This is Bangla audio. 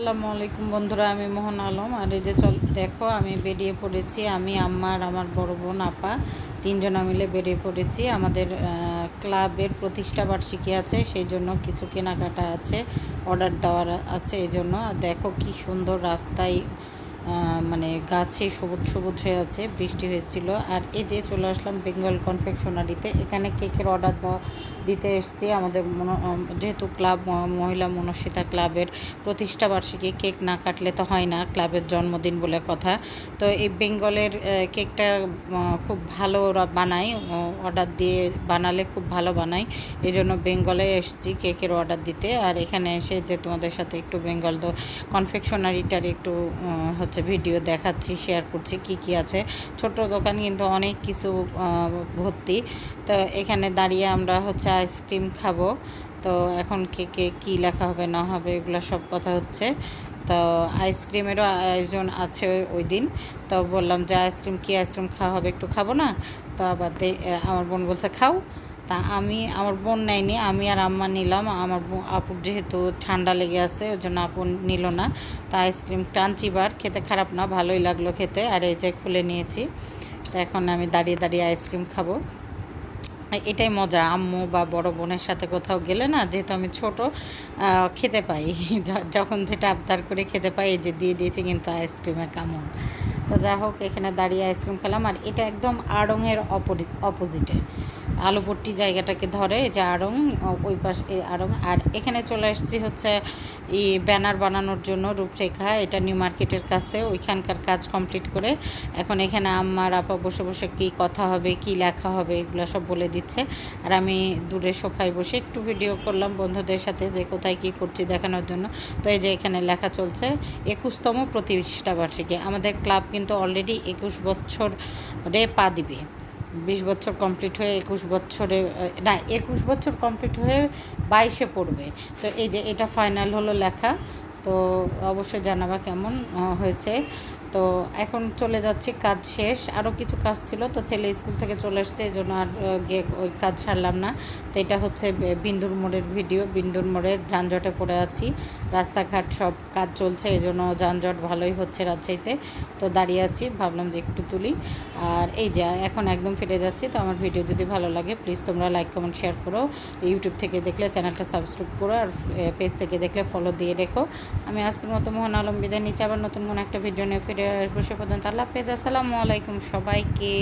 আসসালামু আলাইকুম বন্ধুরা, আমি মোহন আলম। আর এই যে চল, দেখো, আমি বেরিয়ে পড়েছি। আমি আমার আমার বড় বোন, আপা, তিনজনা মিলে বেরিয়ে পড়েছি। আমাদের ক্লাবের প্রতিষ্ঠা বার্ষিকী আছে, সেই জন্য কিছু কেনাকাটা আছে, অর্ডার দেওয়ার আছে, এই জন্য। আর দেখো কি সুন্দর রাস্তায় মানে গাছে সবুজ সবুজ হয়ে আছে, বৃষ্টি হয়েছিল। আর এই যে চলে আসলাম বেঙ্গল কনফেকশনারিতে এখানে কেকের অর্ডার দিতে এসেছি আমাদের যেহেতু ক্লাব মহিলা মনস্বিতা ক্লাবের প্রতিষ্ঠা বার্ষিকী কেক না কাটলে তো হয় না ক্লাবের জন্মদিন বলে কথা। তো এই বেঙ্গলের কেকটা খুব ভালো ওরা বানায় অর্ডার দিয়ে বানালে খুব ভালো বানায়। এই জন্য বেঙ্গলে এসেছি কেকের অর্ডার দিতে। আর এখানে এসে যে তোমাদের সাথে একটু বেঙ্গল তো কনফেকশনারিটার একটু হচ্ছে ভিডিও দেখাচ্ছি শেয়ার করছি কি কি আছে। ছোট দোকান কিন্তু অনেক কিছু ভর্তি। তো এখানে দাঁড়িয়ে আমরা হচ্ছে আইসক্রিম খাব। তো এখন কে কে কী লেখা হবে, না হবে, এগুলো সব কথা হচ্ছে। তো আইসক্রিমেরও আয়োজন আছে ওই দিন তো বললাম যে আইসক্রিম কী আইসক্রিম খাওয়া হবে একটু খাব না? তো আবার আমার বোন বলছে, খাও। তা আমি, আমার বোন নেয়নি, আমি আর আম্মা নিলাম। আমার আপুর যেহেতু ঠান্ডা লেগে আছে, ওই জন্য আপু নিল না। তা আইসক্রিম ক্রাঞ্চি বার, খেতে খারাপ না, ভালোই লাগল খেতে। আর এই যে খুলে নিয়েছি, তো এখন আমি দাঁড়িয়ে দাঁড়িয়ে আইসক্রিম খাব। এটাই মজা, আম্মু বা বড় বোনের সাথে কোথাও গেলে না, যেহেতু আমি ছোট খেতে পাই। যখন যেটা আবদার করে খেতে পাই, এই যে দিয়ে দিয়েছি কিন্তু আইসক্রিমের কামড়। তো যা হোক, এখানে দাঁড়িয়ে আইসক্রিম খেলাম আর এটা একদম আড়ংয়ের অপোজিটে আলুপট্টি জায়গাটাকে ধরে যে আড়ং, ওই পাশে আড়ং। আর এখানে চলে এসেছি হচ্ছে এই ব্যানার বানানোর জন্য রূপরেখা, এটা নিউ মার্কেটের কাছে, ওইখানকার কাজ কমপ্লিট করে এখন এখানে আম্মার আপা বসে বসে কী কথা হবে, কি লেখা হবে, এগুলো সব বলে দিচ্ছে। আর আমি দূরে সোফায় বসে একটু ভিডিও করলাম বন্ধুদের সাথে যে কোথায় কী করছি দেখানোর জন্য। তো এই যে এখানে লেখা চলছে, একুশতম প্রতিষ্ঠা বার্ষিকী আমাদের ক্লাব কিন্তু অলরেডি একুশ বছরে পা দিবে। বিশ বছর কমপ্লিট হয়ে একুশ বছরে, না, একুশ বছর কমপ্লিট হয়ে বাইশে পড়বে। তো এই যে এটা ফাইনাল হলো লেখা, তো অবশ্যই জানাবা কেমন হয়েছে। তো এখন চলে যাচ্ছি, কাজ শেষ। আরও কিছু কাজ ছিল, তো ছেলে স্কুল থেকে চলে আসছে, এই জন্য আর গিয়ে ওই কাজ ছাড়লাম না। তো এটা হচ্ছে বিন্দুর মোড়ের ভিডিও। বিন্দুর মোড়ের যানজটে পড়ে আছি, রাস্তাঘাট সব কাজ চলছে, এই জন্য যানজট ভালোই হচ্ছে রাজশাহীতে। তো দাঁড়িয়ে আছি, ভাবলাম যে একটু তুলি। আর এই যে, এখন একদম ফিরে যাচ্ছি, তো আমার ভিডিও যদি ভালো লাগে প্লিজ তোমরা লাইক কমেন্ট শেয়ার করো। ইউটিউব থেকে দেখলে চ্যানেলটা সাবস্ক্রাইব করো, আর পেজ থেকে দেখলে ফলো দিয়ে রেখো। আমি আজকের মতো মোহন আলম বিদায় নিচে আবার নতুন কোনো একটা ভিডিও নিয়ে ফিরে আসব সে পর্যন্ত আল্লাহ হাফেজ। আসসালামু আলাইকুম সবাইকে।